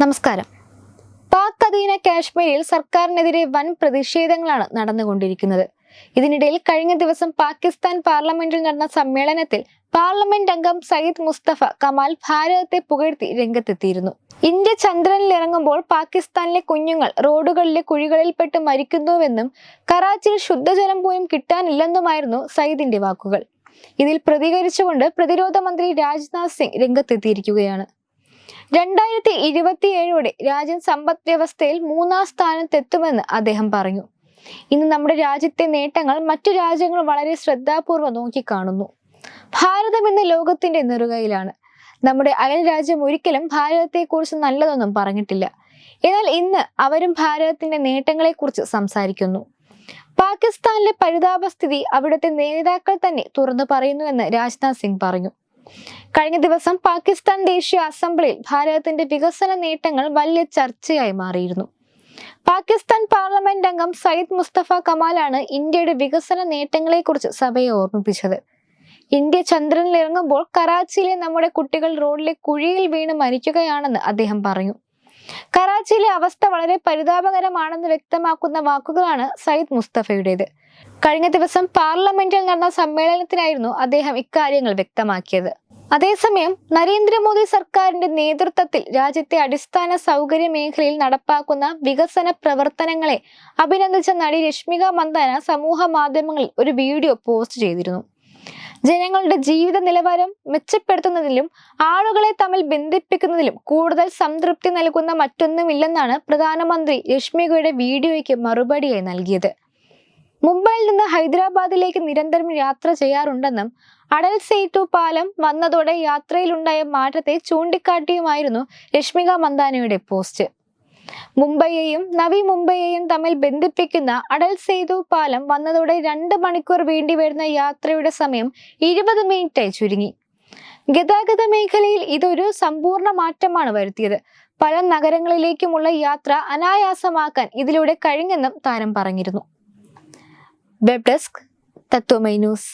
നമസ്കാരം. പാക് അധീന കാശ്മീരിൽ സർക്കാരിനെതിരെ വൻ പ്രതിഷേധങ്ങളാണ് നടന്നുകൊണ്ടിരിക്കുന്നത്. ഇതിനിടയിൽ കഴിഞ്ഞ ദിവസം പാകിസ്ഥാൻ പാർലമെന്റിൽ നടന്ന സമ്മേളനത്തിൽ പാർലമെന്റ് അംഗം സയ്യിദ് മുസ്തഫ കമാൽ ഭാരതത്തെ പുകഴ്ത്തി രംഗത്തെത്തിയിരുന്നു. ഇന്ത്യ ചന്ദ്രനിൽ ഇറങ്ങുമ്പോൾ പാകിസ്ഥാനിലെ കുഞ്ഞുങ്ങൾ റോഡുകളിലെ കുഴികളിൽപ്പെട്ട് മരിക്കുന്നുവെന്നും കറാച്ചിയിൽ ശുദ്ധജലം പോലും കിട്ടാനില്ലെന്നുമായിരുന്നു സയ്യിദിന്റെ വാക്കുകൾ. ഇതിൽ പ്രതികരിച്ചുകൊണ്ട് പ്രതിരോധ മന്ത്രി രാജ്നാഥ് സിംഗ് രംഗത്തെത്തിയിരിക്കുകയാണ്. രണ്ടായിരത്തി ഇരുപത്തിയേഴോടെ രാജ്യം സമ്പദ് വ്യവസ്ഥയിൽ മൂന്നാം സ്ഥാനത്തെത്തുമെന്ന് അദ്ദേഹം പറഞ്ഞു. ഇന്ന് നമ്മുടെ രാജ്യത്തെ നേട്ടങ്ങൾ മറ്റു രാജ്യങ്ങൾ വളരെ ശ്രദ്ധാപൂർവം നോക്കിക്കാണുന്നു. ഭാരതം ഇന്ന് ലോകത്തിന്റെ നെറുകയിലാണ്. നമ്മുടെ അയൽ രാജ്യം ഒരിക്കലും ഭാരതത്തെക്കുറിച്ച് നല്ലതൊന്നും പറഞ്ഞിട്ടില്ല. എന്നാൽ ഇന്ന് അവരും ഭാരതത്തിന്റെ നേട്ടങ്ങളെക്കുറിച്ച് സംസാരിക്കുന്നു. പാകിസ്ഥാനിലെ പരിതാപസ്ഥിതി അവിടുത്തെ നേതാക്കൾ തന്നെ തുറന്നു പറയുന്നുവെന്ന് രാജ്നാഥ് സിംഗ് പറഞ്ഞു. കഴിഞ്ഞ ദിവസം പാകിസ്ഥാൻ ദേശീയ അസംബ്ലിയിൽ ഭാരതത്തിന്റെ വികസന നേട്ടങ്ങൾ വലിയ ചർച്ചയായി മാറിയിരുന്നു. പാകിസ്ഥാൻ പാർലമെന്റ് അംഗം സയ്യിദ് മുസ്തഫ കമാലാണ് ഇന്ത്യയുടെ വികസന നേട്ടങ്ങളെക്കുറിച്ച് സഭയെ ഓർമ്മിപ്പിച്ചത്. ഇന്ത്യ ചന്ദ്രനിൽ ഇറങ്ങുമ്പോൾ കറാച്ചിയിലെ നമ്മുടെ കുട്ടികൾ റോഡിലെ കുഴിയിൽ വീണ് മരിക്കുകയാണെന്ന് അദ്ദേഹം പറഞ്ഞു. കറാച്ചിയിലെ അവസ്ഥ വളരെ പരിതാപകരമാണെന്ന് വ്യക്തമാക്കുന്ന വാക്കുകളാണ് സയ്യിദ് മുസ്തഫയുടേത്. കഴിഞ്ഞ ദിവസം പാർലമെന്റിൽ നടന്ന സമ്മേളനത്തിനായിരുന്നു അദ്ദേഹം ഇക്കാര്യങ്ങൾ വ്യക്തമാക്കിയത്. അതേസമയം നരേന്ദ്രമോദി സർക്കാരിന്റെ നേതൃത്വത്തിൽ രാജ്യത്തെ അടിസ്ഥാന സൗകര്യ മേഖലയിൽ നടപ്പാക്കുന്ന വികസന പ്രവർത്തനങ്ങളെ അഭിനന്ദിച്ച നടി രശ്മിക മന്ദാന സമൂഹ മാധ്യമങ്ങളിൽ ഒരു വീഡിയോ പോസ്റ്റ് ചെയ്തിരുന്നു. ജനങ്ങളുടെ ജീവിത നിലവാരം മെച്ചപ്പെടുത്തുന്നതിലും ആളുകളെ തമ്മിൽ ബന്ധിപ്പിക്കുന്നതിലും കൂടുതൽ സംതൃപ്തി നൽകുന്ന മറ്റൊന്നുമില്ലെന്നാണ് പ്രധാനമന്ത്രി രശ്മികയുടെ വീഡിയോയ്ക്ക് മറുപടിയായി നൽകിയത്. മുംബൈയിൽ നിന്ന് ഹൈദരാബാദിലേക്ക് നിരന്തരം യാത്ര ചെയ്യാറുണ്ടെന്നും അടൽ സേതു പാലം വന്നതോടെ യാത്രയിലുണ്ടായ മാറ്റത്തെ ചൂണ്ടിക്കാട്ടിയുമായിരുന്നു രശ്മിക മന്ദാനയുടെ പോസ്റ്റ്. മുംബൈയെയും നവി മുംബൈയെയും തമ്മിൽ ബന്ധിപ്പിക്കുന്ന അടൽ സേതു പാലം വന്നതോടെ രണ്ട് മണിക്കൂർ വേണ്ടി വരുന്ന യാത്രയുടെ സമയം ഇരുപത് മിനിറ്റായി ചുരുങ്ങി. ഗതാഗത മേഖലയിൽ ഇതൊരു സമ്പൂർണ മാറ്റമാണ് വരുത്തിയത്. പല നഗരങ്ങളിലേക്കുമുള്ള യാത്ര അനായാസമാക്കാൻ ഇതിലൂടെ കഴിഞ്ഞെന്നും താരം പറഞ്ഞിരുന്നു. Web desk Tatwamayi news.